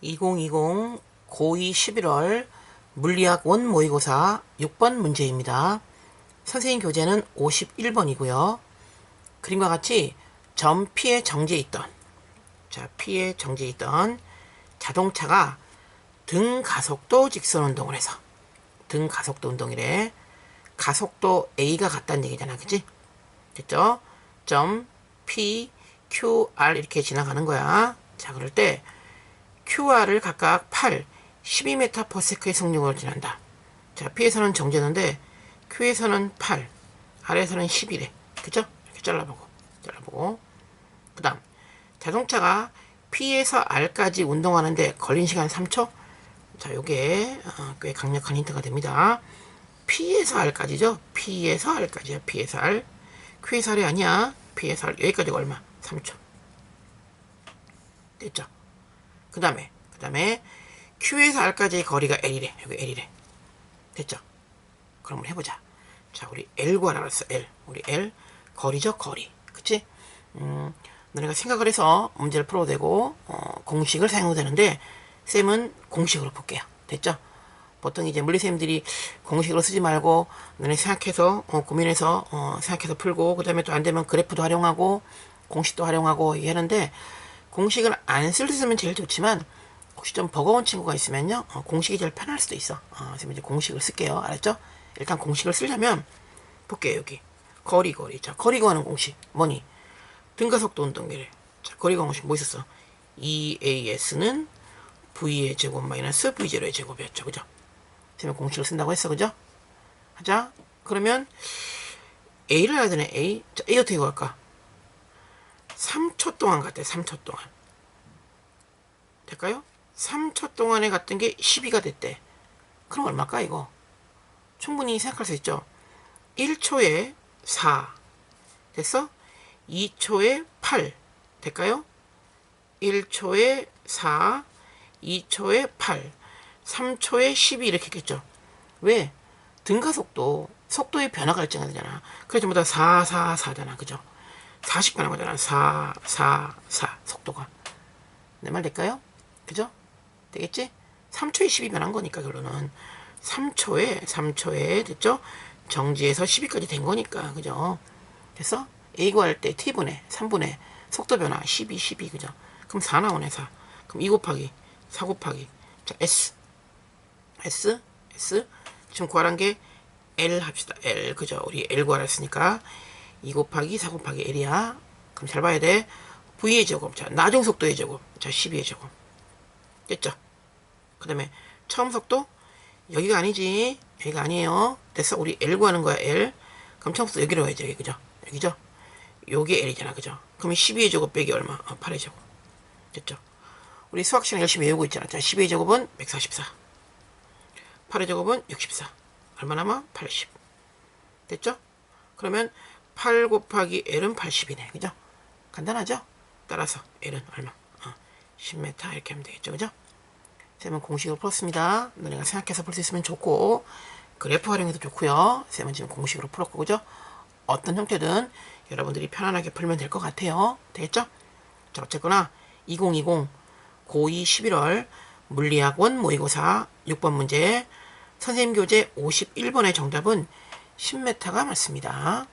2020 고2 11월 물리학 원 모의고사 6번 문제입니다. 선생님 교재는 51번이고요. 그림과 같이 점 P에 정지해 있던 자 P에 정지해 있던 자동차가 등 가속도 직선 운동을 해서 등 가속도 운동이래 가속도 A가 같다는 얘기잖아 그치? 됐죠? 점 P, Q, R 이렇게 지나가는 거야 자 그럴 때 QR을 각각 8, 12m/s의 속력으로 지난다. 자, P에서는 정제는데 Q에서는 8, R에서는 11에. 그죠? 이렇게 잘라보고, 잘라보고. 그 다음, 자동차가 P에서 R까지 운동하는데 걸린 시간 3초? 자, 요게 어, 꽤 강력한 힌트가 됩니다. P에서 R까지죠? P에서 R까지야, P에서 R. Q에서 R이 아니야. P에서 R. 여기까지가 얼마? 3초. 됐죠? 그 다음에 그 다음에 Q에서 R까지의 거리가 L이래 여기 L이래 됐죠? 그럼 해보자 자 우리 L 구하라 그랬어 L 우리 L 거리죠 거리 그치? 음, 너네가 생각을 해서 문제를 풀어도 되고 어, 공식을 사용해도 되는데 쌤은 공식으로 볼게요 됐죠? 보통 이제 물리쌤들이 공식으로 쓰지 말고 너네 생각해서 어, 고민해서 어, 생각해서 풀고 그 다음에 또 안되면 그래프도 활용하고 공식도 활용하고 얘기하는데 공식을 안쓸수 있으면 제일 좋지만 혹시 좀 버거운 친구가 있으면요. 어, 공식이 제일 편할 수도 있어. 어, 그래서 이제 공식을 쓸게요. 알았죠? 일단 공식을 쓰려면 볼게요 여기. 거리 거리. 자 거리 구하는 공식. 뭐니? 등가속도 운동기래 자 거리 구하는 공식 뭐 있었어? EAS는 V의 제곱 마이너스 V0의 제곱이었죠. 그죠? 지금 공식을 쓴다고 했어. 그죠? 하자. 그러면 A를 해야 되네. A. 자 A 어떻게 구할까 3초 동안 갔대 3초 동안 될까요? 3초 동안에 갔던 게 12가 됐대 그럼 얼마일까 이거 충분히 생각할 수 있죠 1초에 4 됐어? 2초에 8 될까요? 1초에 4 2초에 8 3초에 12 이렇게 했겠죠 왜? 등가속도 속도의 변화가 일정하잖아 그래서 전부 다 4, 4, 4잖아 그죠? 40 변한 거잖아. 4, 4, 4 속도가. 내 말 될까요? 그죠? 되겠지? 3초에 10이 변한 거니까 결론은 3초에 3초에 됐죠? 정지에서 10위까지 된 거니까 그죠? 됐어? A 구할 때 T분의 3분의 속도 변화 12, 12 그죠? 그럼 4 나오네 4. 그럼 2 곱하기 4 곱하기 자 S S S 지금 구하란 게 L 합시다. L 그죠? 우리 L 구하라 했으니까 2 곱하기 4 곱하기 L이야. 그럼 잘 봐야 돼. V의 제곱. 자, 나중 속도의 제곱. 자, 12의 제곱. 됐죠? 그 다음에 처음 속도? 여기가 아니지. 여기가 아니에요. 됐어? 우리 L 구하는 거야, L. 그럼 처음 속도 여기로 가야지, 여기. 그죠? 여기죠? 요게 L이잖아, 그죠? 그럼 12의 제곱 빼기 얼마? 어, 8의 제곱. 됐죠? 우리 수학 시간 열심히 외우고 있잖아. 자, 12의 제곱은 144. 8의 제곱은 64. 얼마 남아? 80. 됐죠? 그러면 8 곱하기 L은 80이네. 그죠? 간단하죠? 따라서 L은 얼마? 어, 10m 이렇게 하면 되겠죠. 그죠? 쌤은 공식으로 풀었습니다. 너네가 생각해서 풀 수 있으면 좋고 그래프 활용해도 좋고요. 쌤은 지금 공식으로 풀었고 그죠? 어떤 형태든 여러분들이 편안하게 풀면 될 것 같아요. 되겠죠? 자 어쨌거나 2020 고2 11월 물리학원 모의고사 6번 문제 선생님 교재 51번의 정답은 10m가 맞습니다.